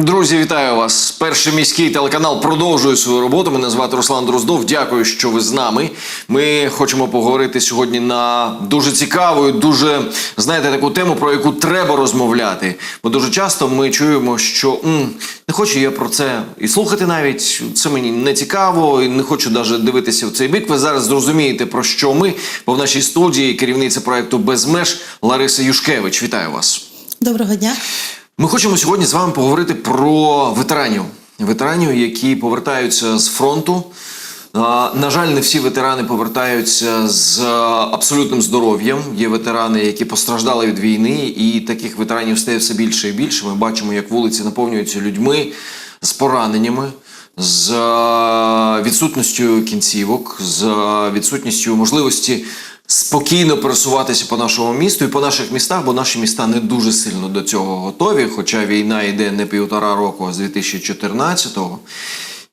Друзі, вітаю вас. Перший міський телеканал продовжує свою роботу. Мене звати Руслан Дроздов. Дякую, що ви з нами. Ми хочемо поговорити сьогодні на дуже цікаву, дуже знаєте таку тему, про яку треба розмовляти. Бо дуже часто ми чуємо, що м, не хочу я про це і слухати навіть. Це мені не цікаво, і не хочу навіть дивитися в цей бік. Ви зараз зрозумієте про що ми. Бо в нашій студії керівниця проекту Без меж Лариса Юшкевич. Вітаю вас. Доброго дня. Ми хочемо сьогодні з вами поговорити про ветеранів. Ветеранів, які повертаються з фронту. На жаль, не всі ветерани повертаються з абсолютним здоров'ям. Є ветерани, які постраждали від війни, і таких ветеранів стає все більше і більше. Ми бачимо, як вулиці наповнюються людьми з пораненнями, з відсутністю кінцівок, з відсутністю можливості спокійно пересуватися по нашому місту і по наших містах, бо наші міста не дуже сильно до цього готові. Хоча війна йде не півтора року, а з 2014-го.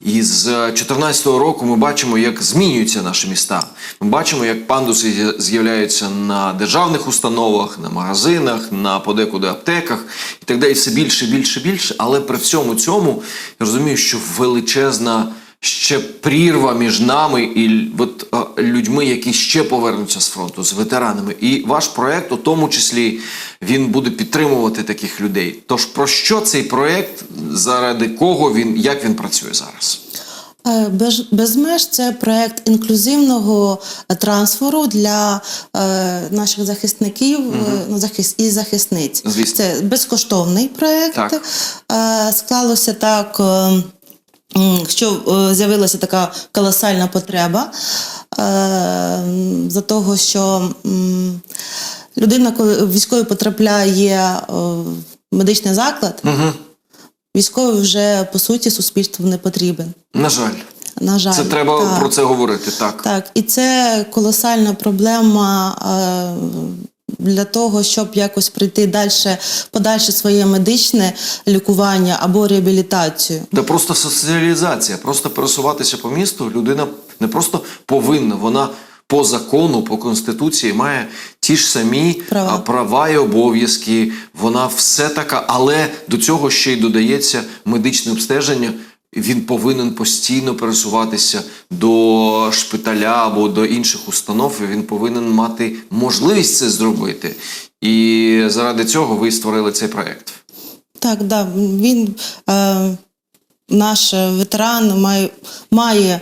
І з 2014 року ми бачимо, як змінюються наші міста. Ми бачимо, як пандуси з'являються на державних установах, на магазинах, на подекуди аптеках і так далі. Все більше, більше, більше. Але при всьому цьому я розумію, що величезна ще прірва між нами і от, людьми, які ще повернуться з фронту, з ветеранами. І ваш проект, у тому числі, він буде підтримувати таких людей. Тож про що цей проект, заради кого він, як він працює зараз? Е, Без, без меж це проект інклюзивного трансферу для е, наших захисників захис, і захисниць. Звісно. Це безкоштовний проект. Так. Е, склалося так, е, м, що е, з'явилася така колосальна потреба е, за того, що людина, коли військовий потрапляє е, в медичний заклад, Угу. військовий вже по суті суспільству не потрібен. На жаль, На жаль, це треба так. про це говорити. Так. Так, і це колосальна проблема для того, щоб якось прийти далі, подальше своє медичне лікування або реабілітацію. Та просто соціалізація, просто пересуватися по місту. Людина не просто повинна, вона по закону, по конституції має ті ж самі Права. права і обов'язки. Вона все така, але до цього ще й додається медичне обстеження. Він повинен постійно пересуватися до шпиталя або до інших установ. і Він повинен мати можливість це зробити. І заради цього ви створили цей проект. Так, да, він е, наш ветеран має, має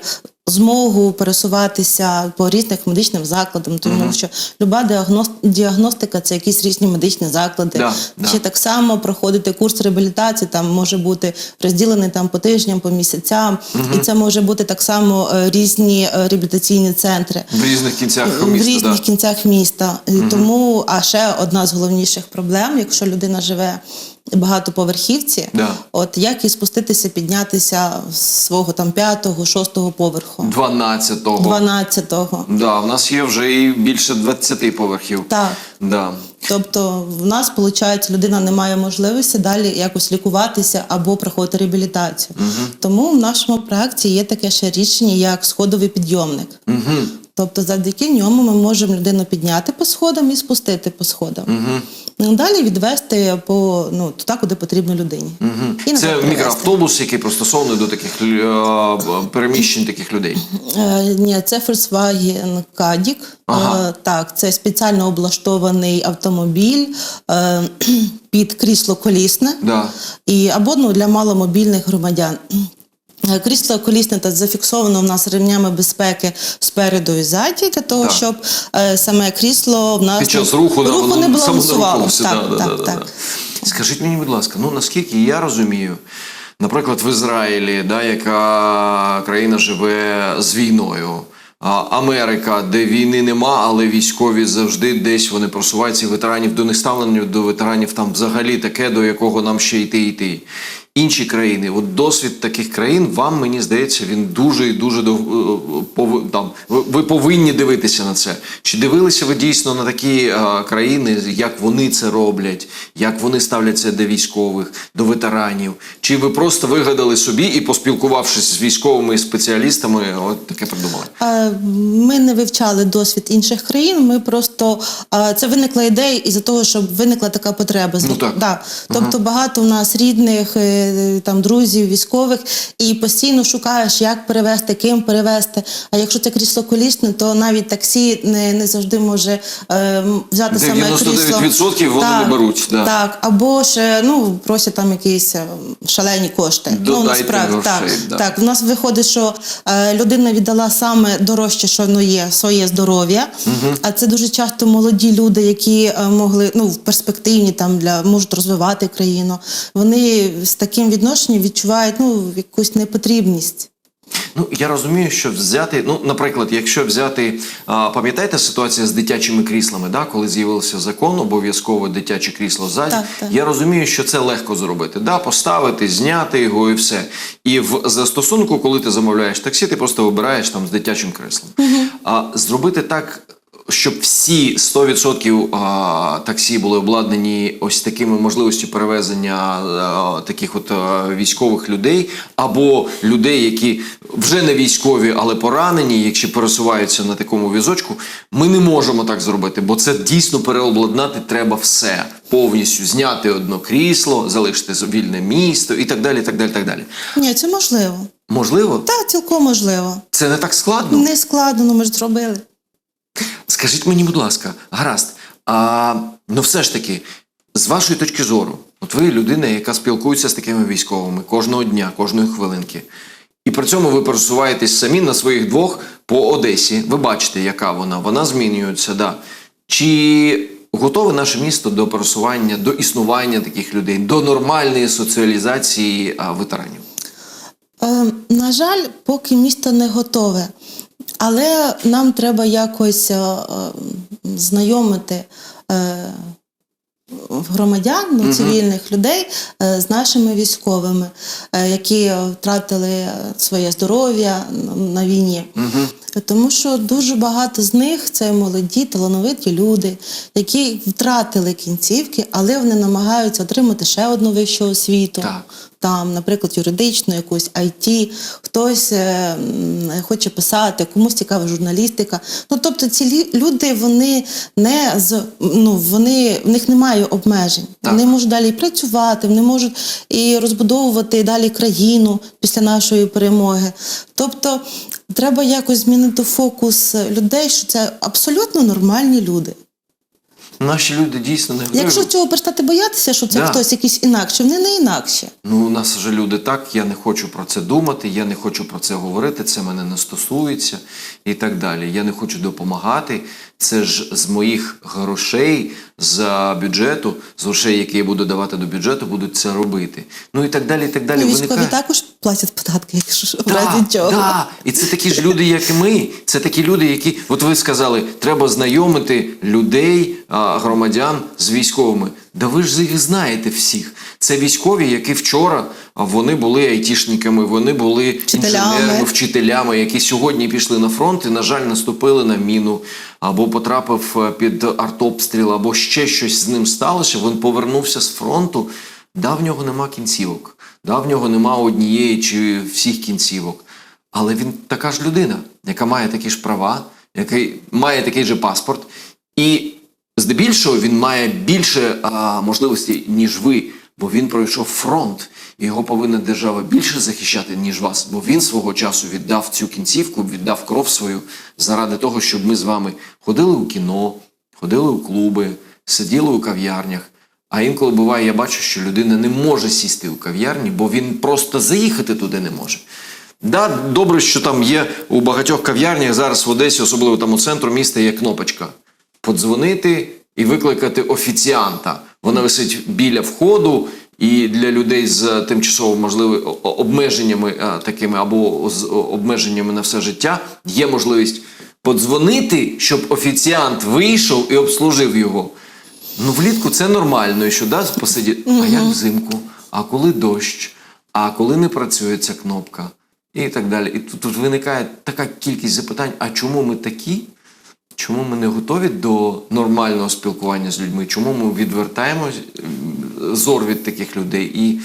змогу пересуватися по різних медичним закладам, тому що люба діагност, діагностика це якісь різні медичні заклади. Да, да. Ще так само проходити курс реабілітації, там може бути розділений там по тижням, по місяцям, і це може бути так само е, різні е, реабілітаційні центри. В різних кінцях В різних да. кінцях міста. І Тому, а ще одна з головніших проблем, якщо людина живе багатоповерхівці, Да. от як і спуститися, піднятися з свого там п'ятого, шостого поверху, 12-го. дванадцятого. Да, в нас є вже і більше 20 поверхів. Так. Да. Тобто в нас, виходить, людина не має можливості далі якось лікуватися або проходити реабілітацію. Тому в нашому проєкті є таке ще рішення, як сходовий підйомник. Угу. Тобто, завдяки ньому ми можемо людину підняти по сходам і спустити по сходам. Ну, Далі відвести по ну туди, куди потрібно людині. І назад Це привезти. мікроавтобус, який пристосований до таких е, переміщень таких людей. Е, ні, це Volkswagen Caddy. Ага. Е, так, це спеціально облаштований автомобіль е, під крісло колісне. Да. І або ну, для маломобільних громадян. Е, Крісло колісне та зафіксовано в нас ремнями безпеки спереду і ззаді, для того, Так. щоб е, саме крісло в нас Під час руху, руху воно не балансувало. Так, да, так, да, так. да. Скажіть мені, будь ласка, ну наскільки я розумію, наприклад, в Ізраїлі, да, яка країна живе з війною. Америка, де війни нема, але військові завжди десь вони просуваються і ветеранів до них ставлення до ветеранів там взагалі таке, до якого нам ще йти йти. Інші країни, от досвід таких країн, вам мені здається, він дуже і дуже е, там ви ви повинні дивитися на це. Чи дивилися ви дійсно на такі е, країни, як вони це роблять, як вони ставляться до військових, до ветеранів? Чи ви просто вигадали собі і поспілкувавшись з військовими спеціалістами, от таке придумали? Е, Ми не вивчали досвід інших країн. Ми просто це виникла ідея із-за того, щоб виникла така потреба. Ну, так. Да. Тобто багато у нас рідних, там друзів, військових, і постійно шукаєш, як перевезти, ким перевезти. А якщо це крісло колісне, то навіть таксі не, не завжди може е, взяти саме крісло. 99% вони так, не беруть, да. Так, або ж ну просять там якісь е, шалені кошти. ну Додайте насправді так, да. так. В нас виходить, що е, людина віддала саме дорожче, що воно є, своє здоров'я. А це дуже часто молоді люди, які е, могли ну в перспективні там для можуть розвивати країну. Вони з таким відношенням відчувають ну якусь непотрібність. Ну я розумію, що взяти, ну, наприклад, якщо взяти, пам'ятаєте ситуація з дитячими кріслами, да, коли з'явився закон, обов'язково дитяче крісло ззаді. Так, так. Я розумію, що це легко зробити. Да, поставити, зняти його і все. І в застосунку, коли ти замовляєш таксі, ти просто вибираєш там з дитячим креслом. А зробити так. Щоб всі 100% таксі були обладнані ось такими можливістю перевезення таких от військових людей, або людей, які вже не військові, але поранені, якщо пересуваються на такому візочку, ми не можемо так зробити, бо це дійсно переобладнати треба все повністю зняти одно крісло, залишити вільне місто і так далі. так далі, так далі. Ні, це можливо. Можливо, Так, цілком можливо. це не так складно. Не складно, ну, ми ж зробили. Скажіть мені, будь ласка, гаразд. А ну все ж таки, з вашої точки зору, от ви людина, яка спілкується з такими військовими кожного дня, кожної хвилинки. І при цьому ви пересуваєтесь самі на своїх двох по Одесі. Ви бачите, яка вона. Вона змінюється, да. Чи готове наше місто до пересування, до існування таких людей, до нормальної соціалізації а, ветеранів? Е, на жаль, поки місто не готове. Але нам треба якось е, знайомити е, громадян, ну, цивільних людей е, з нашими військовими, е, які втратили своє здоров'я на війні. Тому що дуже багато з них це молоді, талановиті люди, які втратили кінцівки, але вони намагаються отримати ще одну вищу освіту. Так. Там, наприклад, юридичну, якусь IT, хтось е, хоче писати, комусь цікава журналістика. Ну тобто, ці люди вони не з ну вони в них немає обмежень. Так. Вони можуть далі і працювати, вони можуть і розбудовувати далі країну після нашої перемоги. Тобто, треба якось змінити фокус людей, що це абсолютно нормальні люди. Наші люди дійсно не. Якщо цього перестати боятися, що це Да. хтось якийсь інакше, вони не інакше. Ну, у нас вже люди так, я не хочу про це думати, я не хочу про це говорити, це мене не стосується і так далі. Я не хочу допомагати. Це ж з моїх грошей з бюджету, з грошей, які я буду давати до бюджету, будуть це робити. Ну і так далі. і так далі. Ну, військові Виникає- також платять податки, якщо в Да, разі чого. Да. І це такі ж люди, як і ми. Це такі люди, які, от ви сказали, треба знайомити людей, громадян з військовими. Да ви ж їх знаєте всіх. Це військові, які вчора вони були айтішниками, вони були Вчителями. інженерами, вчителями, які сьогодні пішли на фронт і, на жаль, наступили на міну, або потрапив е, під артобстріл, або ще щось з ним сталося. Він повернувся з фронту. Да, в нього нема кінцівок, да, в нього нема однієї чи всіх кінцівок. Але він така ж людина, яка має такі ж права, який має такий же паспорт, і здебільшого він має більше а, можливостей, ніж ви, бо він пройшов фронт, і його повинна держава більше захищати, ніж вас, бо він свого часу віддав цю кінцівку, віддав кров свою заради того, щоб ми з вами ходили у кіно, ходили у клуби, сиділи у кав'ярнях. А інколи буває, я бачу, що людина не може сісти у кав'ярні, бо він просто заїхати туди не може. Да, добре, що там є у багатьох кав'ярнях зараз в Одесі, особливо там у центру міста, є кнопочка. Подзвонити і викликати офіціанта. Вона висить біля входу, і для людей з тимчасово можливими обмеженнями такими або з обмеженнями на все життя є можливість подзвонити, щоб офіціант вийшов і обслужив його. Ну, влітку це нормально, що да, посидіти. А як взимку? А коли дощ? А коли не працює ця кнопка? І так далі. І тут, тут виникає така кількість запитань: а чому ми такі? Чому ми не готові до нормального спілкування з людьми? Чому ми відвертаємо зор від таких людей? І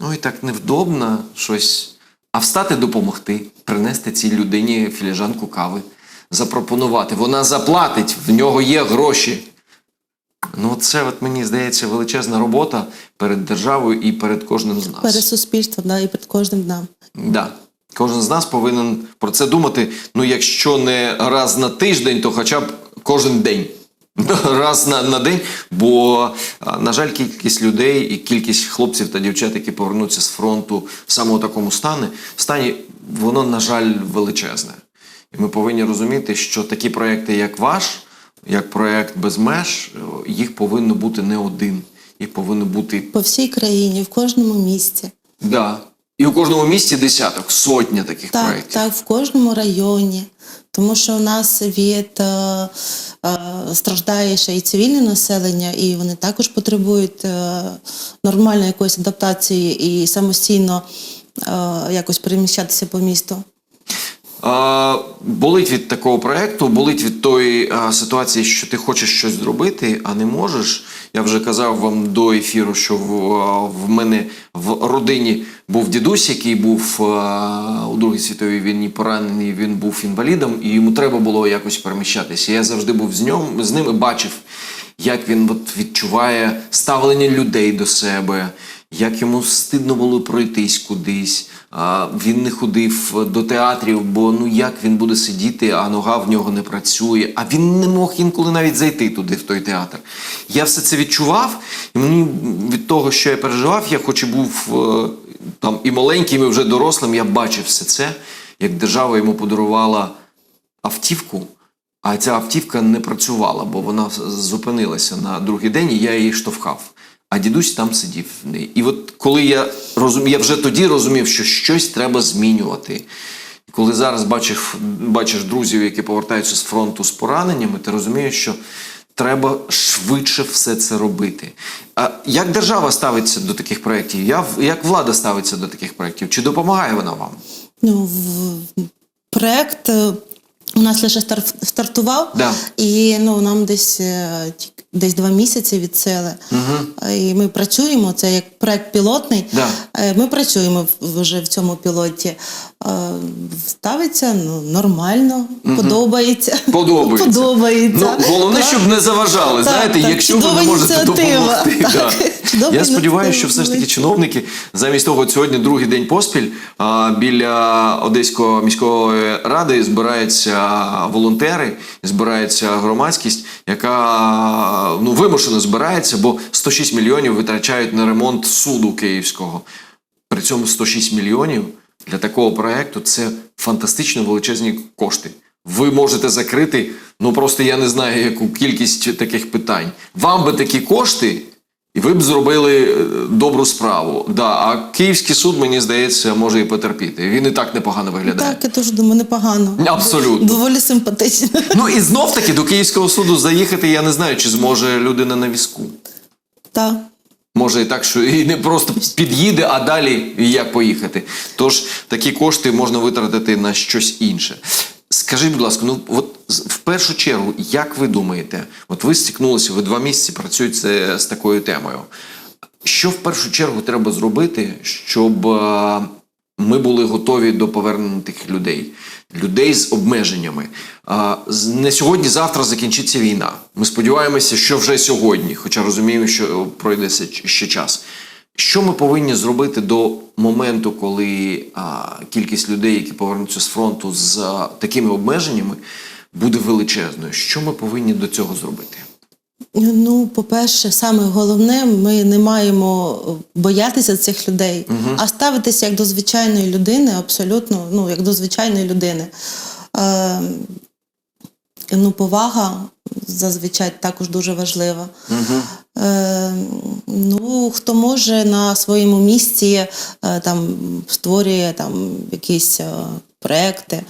ну і так невдобно щось. А встати допомогти, принести цій людині філіжанку кави, запропонувати. Вона заплатить, в нього є гроші. Ну, це от мені здається величезна робота перед державою і перед кожним з нас. Перед суспільством, да, і перед кожним днем. Да. Кожен з нас повинен про це думати. Ну, якщо не раз на тиждень, то хоча б кожен день. Раз на, на день, бо, на жаль, кількість людей і кількість хлопців та дівчат, які повернуться з фронту саме у такому стані, стані, воно, на жаль, величезне. І ми повинні розуміти, що такі проекти, як ваш, як проект без меж, їх повинно бути не один. Їх повинно бути По всій країні, в кожному місті. Да. І у кожному місті десяток, сотня таких Так, проєктів. так, в кожному районі. Тому що у нас від е, е, страждає ще і цивільне населення, і вони також потребують е, нормальної якоїсь адаптації і самостійно е, якось переміщатися по місту. Болить від такого проекту, болить від тої ситуації, що ти хочеш щось зробити, а не можеш. Я вже казав вам до ефіру, що в, в мене в родині був дідусь, який був у Другій світовій війні поранений. Він був інвалідом, і йому треба було якось переміщатися. Я завжди був з ним, з ним і бачив, як він от відчуває ставлення людей до себе, як йому стидно було пройтись кудись. А, він не ходив до театрів, бо ну як він буде сидіти, а нога в нього не працює. А він не мог інколи навіть зайти туди, в той театр. Я все це відчував, і мені від того, що я переживав, я хоч і був е, там і маленьким, і вже дорослим, я бачив все це, як держава йому подарувала автівку. А ця автівка не працювала, бо вона зупинилася на другий день, і я її штовхав. А дідусь там сидів. І от коли я розумів, я вже тоді розумів, що щось треба змінювати. І коли зараз бачиш, бачиш друзів, які повертаються з фронту з пораненнями, ти розумієш, що треба швидше все це робити. А як держава ставиться до таких проєктів? Як влада ставиться до таких проєктів? Чи допомагає вона вам? Ну, проект е, у нас лише стар- стартував, Да. і ну, нам десь, е, десь два місяці відсели. І ми працюємо, це як проект пілотний. Да. Е, Ми працюємо вже в цьому пілоті. Е, Ставиться ну, нормально, подобається. Подобається. Подобається. Ну, головне, Так. щоб не заважали. Так, знаєте, так, якщо ви не можете допомогти. Так, чудова Я сподіваюся, що все ж таки чиновники замість того, сьогодні другий день поспіль а, біля Одеської міської ради збираються волонтери, збирається громадськість, яка ну вимушено збирається, бо 106 мільйонів витрачають на ремонт суду київського. При цьому 106 мільйонів для такого проекту це фантастично величезні кошти. Ви можете закрити, ну просто я не знаю, яку кількість таких питань. Вам би такі кошти, і ви б зробили е, добру справу. Да, а Київський суд, мені здається, може і потерпіти. Він і так непогано виглядає. Так, я теж думаю, непогано. Абсолютно. Доволі симпатично. Ну і знов таки до Київського суду заїхати, я не знаю, чи зможе людина на візку. Так. Може і так, що і не просто під'їде, а далі як поїхати. Тож такі кошти можна витратити на щось інше. Скажіть, будь ласка, ну от в першу чергу, як ви думаєте, от ви стикнулися, ви два місяці працюєте з такою темою. Що в першу чергу треба зробити, щоб е, ми були готові до повернення тих людей, людей з обмеженнями? Не сьогодні, завтра закінчиться війна. Ми сподіваємося, що вже сьогодні, хоча розуміємо, що пройде ще час. Що ми повинні зробити до моменту, коли кількість людей, які повернуться з фронту з такими обмеженнями, буде величезною? Що ми повинні до цього зробити? Ну, по-перше, саме головне, ми не маємо боятися цих людей, а ставитися як до звичайної людини, абсолютно, ну, як до звичайної людини. Е, ну, повага зазвичай також дуже важлива. Е, ну, хто може на своєму місці е, там, створює там, якісь е, проекти.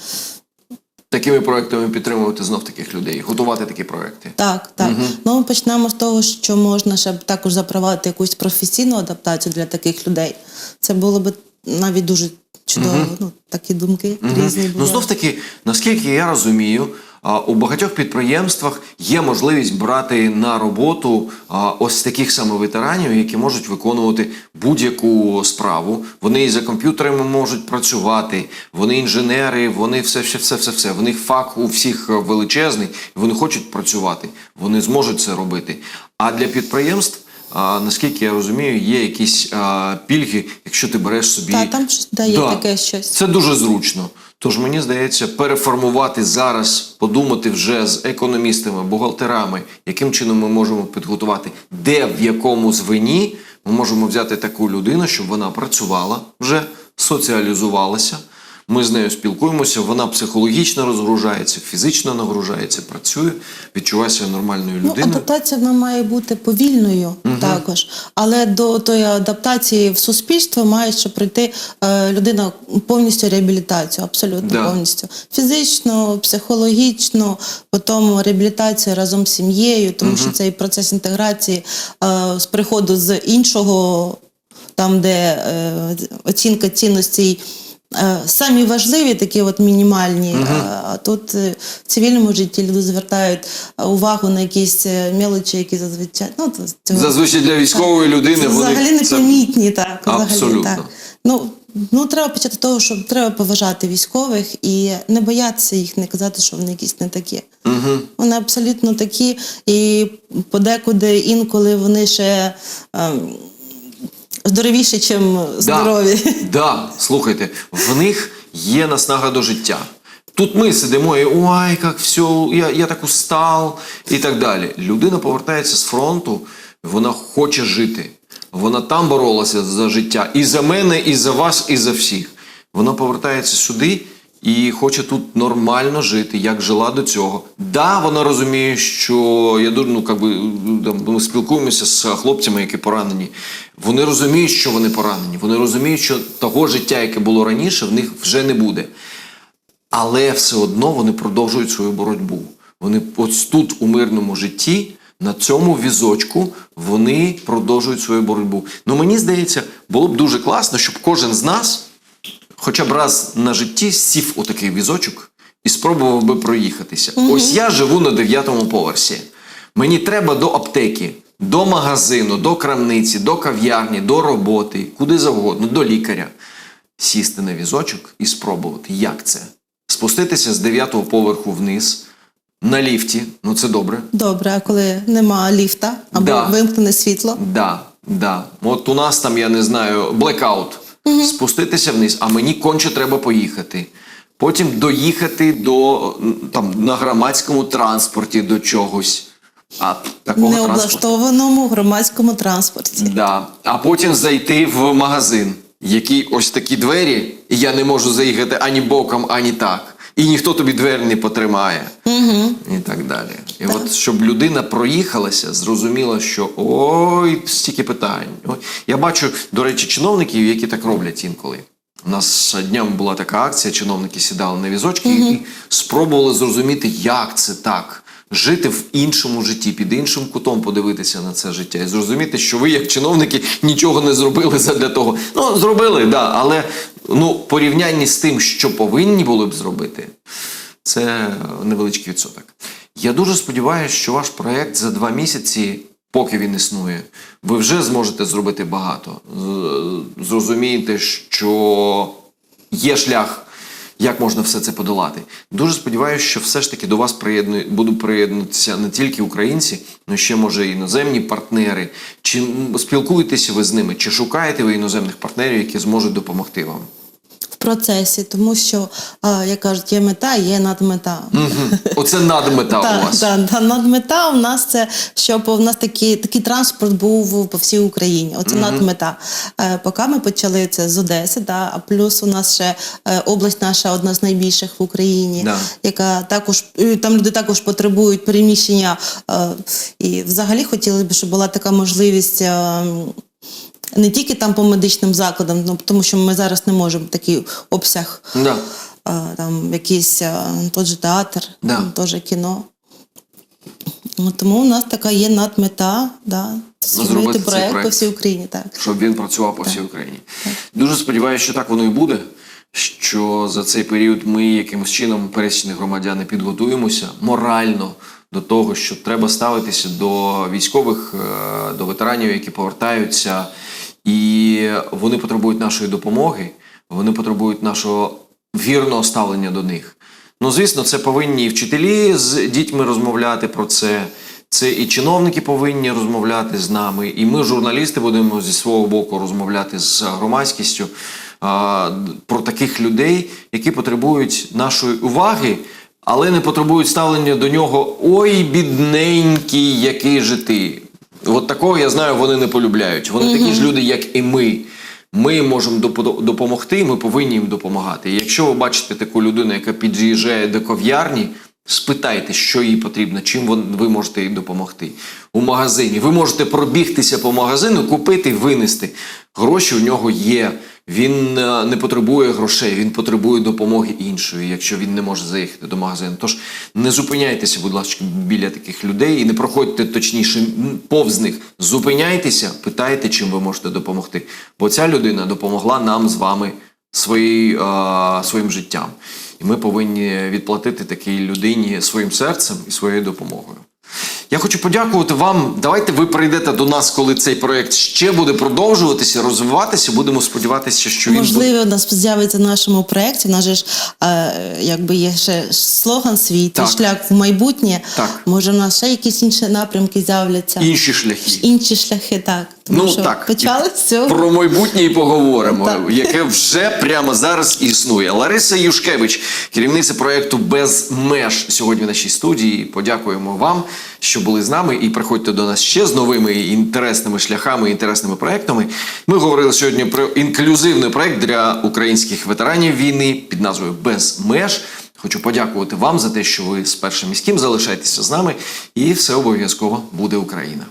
Такими проектами підтримувати знов таких людей, готувати такі проекти. Так, так. Ну, ми почнемо з того, що можна ще також запровадити якусь професійну адаптацію для таких людей. Це було б навіть дуже чудово. Ну, такі думки різні були. Ну знов таки, наскільки я розумію, у багатьох підприємствах є можливість брати на роботу ось таких саме ветеранів, які можуть виконувати будь-яку справу. Вони і за комп'ютерами можуть працювати, вони інженери, вони все, все, все, все, все. В них фах у всіх величезний, вони хочуть працювати, вони зможуть це робити. А для підприємств, а, наскільки я розумію, є якісь а, пільги, якщо ти береш собі. Та там щось да, є Да. таке щось. Це дуже зручно. Тож мені здається, переформувати зараз, подумати вже з економістами, бухгалтерами, яким чином ми можемо підготувати, де в якому звені ми можемо взяти таку людину, щоб вона працювала вже, соціалізувалася. Ми з нею спілкуємося, вона психологічно розгружається, фізично нагружається, працює, відчуває себе нормальною Ну, людиною. адаптація вона має бути повільною також, але до тої адаптації в суспільство має ще пройти е, людина повністю реабілітацію, абсолютно Да. повністю. Фізично, психологічно, потім реабілітація разом з сім'єю, тому що цей процес інтеграції е, з приходу з іншого, там, де е, оцінка цінностей. Е, Самі важливі, такі от мінімальні. А- А тут е, в цивільному житті люди звертають е, увагу на якісь мелочі, які зазвичай ну то цього Зазвичай для військової людини це вони взагалі це- непомітні, так взагалі Абсолютно. так. Ну ну треба почати з того, що треба поважати військових і не боятися їх, не казати, що вони якісь не такі. Угу. Вони абсолютно такі, і подекуди інколи вони ще. Ем, Здоровіші, ніж здорові. Да, да, слухайте, в них є наснага до життя. Тут ми сидимо і ой, як все, я, я так устал і так далі. Людина повертається з фронту, вона хоче жити. Вона там боролася за життя і за мене, і за вас, і за всіх. Вона повертається сюди і хоче тут нормально жити, як жила до цього. Да, вона розуміє, що я ну, как би, там, ми спілкуємося з хлопцями, які поранені. Вони розуміють, що вони поранені. Вони розуміють, що того життя, яке було раніше, в них вже не буде. Але все одно вони продовжують свою боротьбу. Вони ось тут, у мирному житті, на цьому візочку, вони продовжують свою боротьбу. Ну мені здається, було б дуже класно, щоб кожен з нас, хоча б раз на житті, сів у такий візочок і спробував би проїхатися. Ось я живу на дев'ятому поверсі. Мені треба до аптеки, до магазину, до крамниці, до кав'ярні, до роботи, куди завгодно, до лікаря. Сісти на візочок і спробувати, як це. Спуститися з дев'ятого поверху вниз на ліфті. Ну це добре. Добре, а коли нема ліфта або Да. вимкнене світло. Да, да. От у нас там, я не знаю, блекаут. Спуститися вниз, а мені конче треба поїхати. Потім доїхати до там на громадському транспорті до чогось. А такого. Необлаштованому громадському транспорті. Да. А потім зайти в магазин, який ось такі двері, і я не можу заїхати ані боком, ані так. І ніхто тобі двері не потримає. Угу. І так далі. І от щоб людина проїхалася, зрозуміла, що ой, стільки питань. Ой. Я бачу, до речі, чиновників, які так роблять інколи. У нас днем була така акція, чиновники сідали на візочки і спробували зрозуміти, як це так. Жити в іншому житті, під іншим кутом подивитися на це життя і зрозуміти, що ви, як чиновники, нічого не зробили для того. Ну, зробили, да, але ну, порівнянні з тим, що повинні були б зробити, це невеличкий відсоток. Я дуже сподіваюся, що ваш проєкт за два місяці, поки він існує, ви вже зможете зробити багато. Зрозумієте, що є шлях, як можна все це подолати. Дуже сподіваюся, що все ж таки до вас приєдну... будуть приєднуватися не тільки українці, але ще може іноземні партнери. Чи спілкуєтеся ви з ними, чи шукаєте ви іноземних партнерів, які зможуть допомогти вам? Процесі, тому що, як кажуть, є мета, є надмета. Мгм. Оце надмета у вас. так, так, надмета у нас це, щоб у нас такий, такий транспорт був по всій Україні. Оце надмета. Е, поки ми почали це з Одеси, да, а плюс у нас ще е, область наша одна з найбільших в Україні, Да. яка також там люди також потребують переміщення. Е, і взагалі хотіли б, щоб була така можливість. Не тільки там по медичним закладам, ну, тому що ми зараз не можемо такий обсяг Да. а, там якийсь тот же театр, Да. там теж кіно. Ну, Тому у нас така є надмета, да, зробити проект по всій Україні. Так. щоб він працював по всій Україні. Дуже сподіваюся, що так воно і буде. Що за цей період ми якимось чином пересічні громадяни підготуємося морально до того, що треба ставитися до військових, е, до ветеранів, які повертаються, і вони потребують нашої допомоги, вони потребують нашого вірного ставлення до них. Ну, звісно, це повинні і вчителі з дітьми розмовляти про це. Це і чиновники повинні розмовляти з нами, і ми, журналісти, будемо зі свого боку розмовляти з громадськістю а, про таких людей, які потребують нашої уваги, але не потребують ставлення до нього ой, бідненький, який же ти. От такого я знаю, вони не полюбляють. Вони такі ж люди, як і ми. Ми можемо допомогти, ми повинні їм допомагати. І якщо ви бачите таку людину, яка під'їжджає до ков'ярні, спитайте, що їй потрібно, чим ви можете їй допомогти. У магазині. Ви можете пробігтися по магазину, купити винести. Гроші у нього є. Він е, не потребує грошей, він потребує допомоги іншої, якщо він не може заїхати до магазину. Тож не зупиняйтеся, будь ласка, біля таких людей і не проходьте точніше повз них. Зупиняйтеся, питайте, чим ви можете допомогти. Бо ця людина допомогла нам з вами свої, е, своїм життям. І ми повинні відплатити такій людині своїм серцем і своєю допомогою. Я хочу подякувати вам. Давайте ви прийдете до нас, коли цей проект ще буде продовжуватися, розвиватися. Будемо сподіватися, що він буде. Можливо, у нас з'явиться в нашому проєкті. У нас же ж е, якби є ще слоган свій, Так. шлях в майбутнє. Так. Може, у нас ще якісь інші напрямки з'являться. інші шляхи. Інші шляхи, так. Тому Ну що так, почали з цього. про майбутнє і поговоримо, Так. яке вже прямо зараз існує. Лариса Юшкевич, керівниця проєкту Без меж сьогодні в нашій студії. Подякуємо вам, що були з нами, і приходьте до нас ще з новими інтересними шляхами, інтересними проектами. Ми говорили сьогодні про інклюзивний проект для українських ветеранів війни під назвою Без меж. Хочу подякувати вам за те, що ви з першим міським залишаєтеся з нами, і все обов'язково буде Україна.